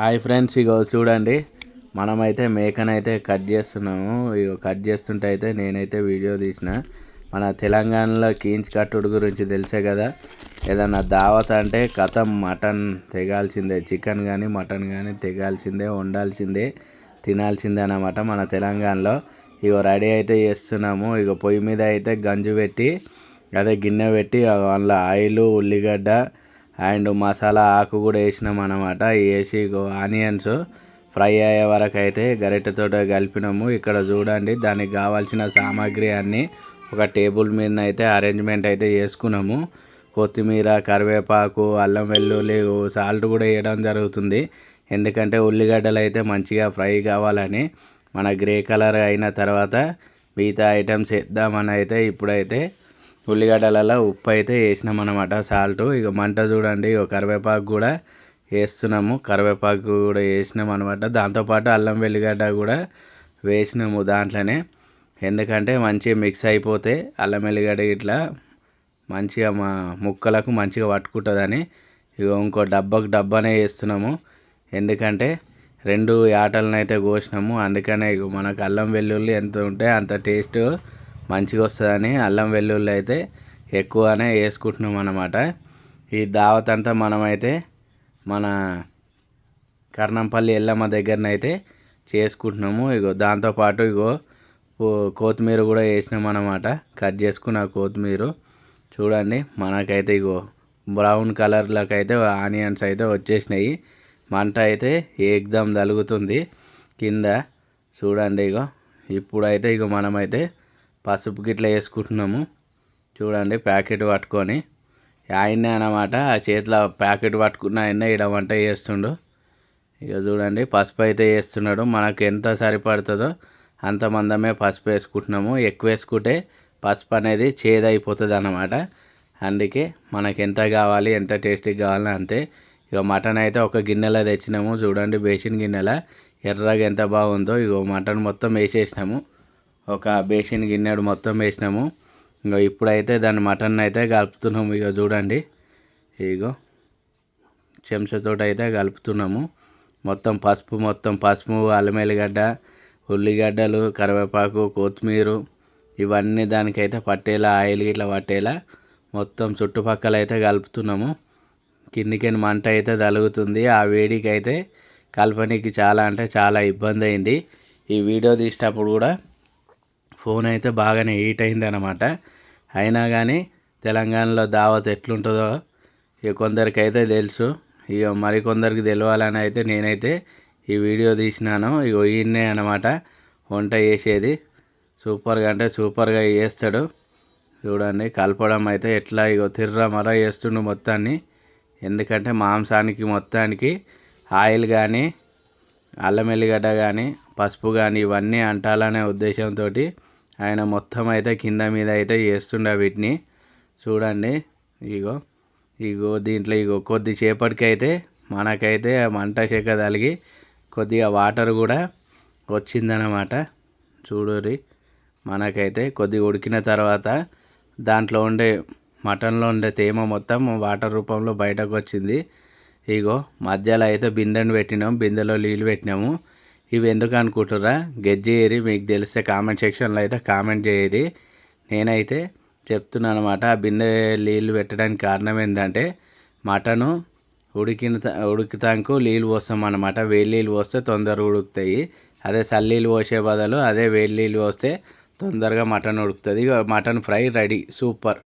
Hi friends ఇగో చూడండి. మనమైతే మేకనైతే cut చేస్తున్నాము. ఇగో కట్ చేస్తుంటే అయితే నేనైతే వీడియో తీసిన. మన తెలంగాణలో కీంచ్ కట్టుడు గురించి తెలిసే కదా. ఏదన్నా దావత్ అంటే కథం మటన్ తెగాల్సిందే. చికెన్ కానీ మటన్ కానీ తెగాల్సిందే వండాల్సిందే తినాల్సిందే అన్నమాట మన తెలంగాణలో. ఇగో రెడీ అయితే చేస్తున్నాము. ఇగో పొయ్యి మీద అయితే గంజు పెట్టి అదే గిన్నె పెట్టి అందులో ఆయిల్ ఉల్లిగడ్డ అండ్ మసాలా ఆకు కూడా వేసినాం అనమాట వేసి ఆనియన్స్ ఫ్రై అయ్యే వరకు అయితే గరిటెతో కలిపినాము. ఇక్కడ చూడండి దానికి కావాల్సిన సామాగ్రి అన్నీ ఒక టేబుల్ మీద అయితే అరేంజ్మెంట్ అయితే చేసుకున్నాము. కొత్తిమీర కరివేపాకు అల్లం వెల్లుల్లి సాల్ట్ కూడా వేయడం జరుగుతుంది. ఎందుకంటే ఉల్లిగడ్డలు అయితే మంచిగా ఫ్రై కావాలని మన గ్రే కలర్ అయిన తర్వాత మిగతా ఐటమ్స్ వేద్దామని అయితే ఇప్పుడైతే ఉల్లిగడ్డలలో ఉప్పు అయితే వేసినాం అనమాట సాల్ట్. ఇక మంట చూడండి ఇక కరివేపాకు కూడా వేస్తున్నాము. కరివేపాకు కూడా వేసినాం అనమాట దాంతోపాటు అల్లం వెల్లిగడ్డ కూడా వేసినాము దాంట్లోనే. ఎందుకంటే మంచిగా మిక్స్ అయిపోతే అల్లం వెల్లిగడ్డ ఇట్లా మంచిగా మా ముక్కలకు మంచిగా పట్టుకుంటుందని. ఇక ఇంకో డబ్బాకు డబ్బానే వేస్తున్నాము. ఎందుకంటే రెండు ఆటలను అయితే కోసినాము. అందుకనే ఇక మనకు అల్లం వెల్లుల్లి ఎంత ఉంటే అంత టేస్ట్ మంచిగా వస్తుందని అల్లం వెల్లుల్లి అయితే ఎక్కువనే వేసుకుంటున్నాం అన్నమాట. ఈ దావత్ అంతా మనమైతే మన కర్ణంపల్లి ఎల్లమ్మ దగ్గరనైతే చేసుకుంటున్నాము. ఇగో దాంతోపాటు ఇగో కొత్తిమీర కూడా వేసినాం అన్నమాట. కట్ చేసుకున్న కొత్తిమీర. చూడండి మనకైతే ఇగో బ్రౌన్ కలర్లోకి అయితే ఆనియన్స్ అయితే వచ్చేసినాయి. మంట అయితే ఏకదం తలుగుతుంది. కింద చూడండి ఇగో ఇప్పుడైతే ఇగో మనమైతే పసుపు గిట్ల వేసుకుంటున్నాము. చూడండి ప్యాకెట్ పట్టుకొని. ఆయన్నే అనమాట ఆ చేతిలో ప్యాకెట్ పట్టుకున్న ఆయన ఈడ వంట చేస్తుండు. ఇక చూడండి పసుపు అయితే వేస్తున్నాడు. మనకు ఎంత సరిపడుతుందో అంత మందమే పసుపు వేసుకుంటున్నాము. ఎక్కువ వేసుకుంటే పసుపు అనేది చేదైపోతుంది అన్నమాట. అందుకే మనకి ఎంత కావాలి ఎంత టేస్టీ కావాలో అంతే. ఇక మటన్ అయితే ఒక గిన్నెలో తెచ్చినాము. చూడండి బేసిన్ గిన్నెల. ఎర్రగా ఎంత బాగుందో ఇగో మటన్ మొత్తం వేసేసినాము. ఒక బేసిన్ గిన్నెడు మొత్తం వేసినాము. ఇంకా ఇప్పుడైతే దాన్ని మటన్ అయితే కలుపుతున్నాము. ఇక చూడండి. ఇగో చెంచతో అయితే కలుపుతున్నాము. మొత్తం పసుపు మొత్తం పసుపు అల్లం ఎల్లిగడ్డ ఉల్లిగడ్డలు కరివేపాకు కొత్తిమీర ఇవన్నీ దానికైతే పట్టేలా ఆయిల్ ఇట్లా పట్టేలా మొత్తం చుట్టుపక్కల అయితే కలుపుతున్నాము. కిందికి మంట అయితే తలుగుతుంది. ఆ వేడికి అయితే కలపనీకి చాలా అంటే చాలా ఇబ్బంది అయింది. ఈ వీడియో తీసేటప్పుడు కూడా ఫోన్ అయితే బాగానే హీట్ అయింది అనమాట అయినా కానీ తెలంగాణలో దావత్ ఎట్లుంటుందో ఇక కొందరికైతే తెలుసు. ఇక మరికొందరికి తెలియాలని అయితే నేనైతే ఈ వీడియో తీసినాను. ఇక ఈయన్నే అనమాట వంట చేసేది. సూపర్గా అంటే సూపర్గా చేస్తాడు. చూడండి కలపడం అయితే ఎట్లా ఇగో తిర్ర మర చేస్తుండు మొత్తాన్ని. ఎందుకంటే మాంసానికి మొత్తానికి ఆయిల్ కానీ అల్లం ఎల్లిగడ్డ కానీ పసుపు కానీ ఇవన్నీ అంటాలనే ఉద్దేశంతో ఆయన మొత్తం అయితే కింద మీద అయితే చేస్తుండే వీటిని. చూడండి ఇగో ఇగో దీంట్లో ఇగో కొద్దిసేపటికి అయితే మనకైతే మంట చెక్క తలిగి కొద్దిగా వాటర్ కూడా వచ్చిందనమాట చూడురి మనకైతే కొద్దిగా ఉడికిన తర్వాత దాంట్లో ఉండే మటన్లో ఉండే తేమ మొత్తం వాటర్ రూపంలో బయటకు వచ్చింది. ఇగో మధ్యలో అయితే బిందెను పెట్టినాం బిందెలో నీళ్ళు పెట్టినాము. ఇవి ఎందుకు అనుకుంటురా గెజ్జేయరి మీకు తెలిస్తే కామెంట్ సెక్షన్లో అయితే కామెంట్ చేయరి. నేనైతే చెప్తున్నాను అనమాట ఆ బిందె నీళ్ళు పెట్టడానికి కారణం ఏంటంటే మటను ఉడికిన ఉడికితాంకు నీళ్ళు పోస్తాం అనమాట వేడి నీళ్ళు పోస్తే తొందరగా ఉడుకుతాయి. అదే చల్లీళ్ళు పోసే బదులు అదే వేడి నీళ్ళు పోస్తే తొందరగా మటన్ ఉడుకుతుంది. Mutton fry ready. సూపర్.